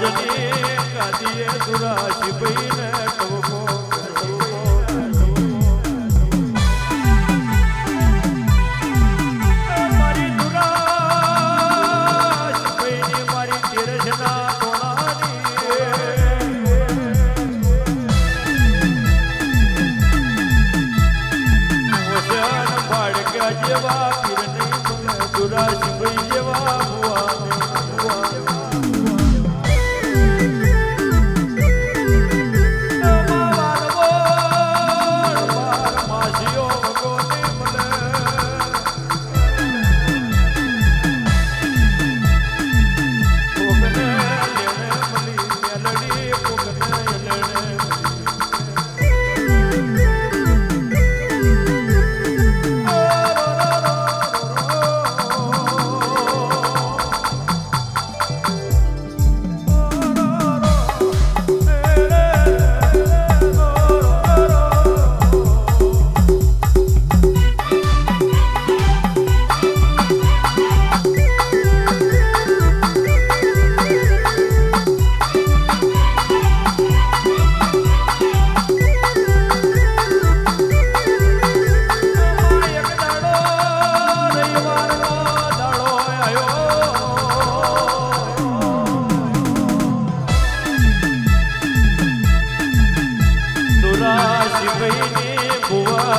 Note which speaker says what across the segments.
Speaker 1: રાજની કાદીએ દુરાશી ભાઈને કવકો જેવા કિરણી દુરાશી ભાઈ જેવા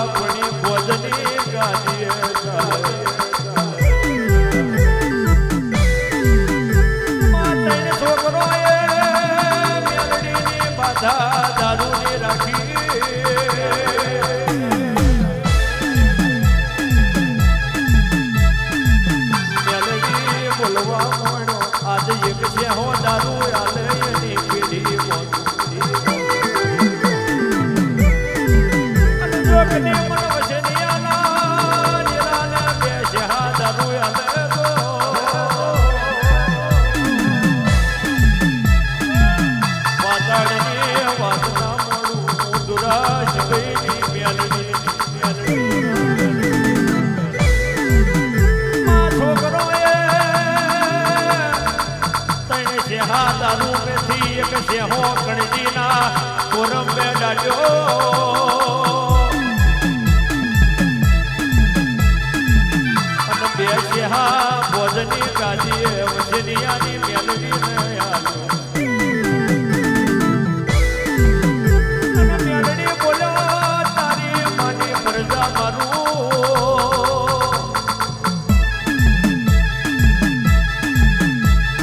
Speaker 1: love. એક સેહો કણજીના કોરમ બે ડાડ્યો હા ભોજની ગાજીએ વજનિયાની મેલડી નયા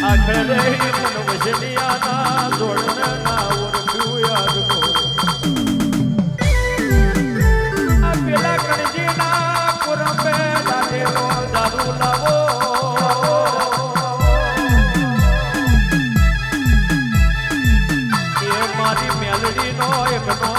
Speaker 1: આખરે મન વજનિયા નો એક નો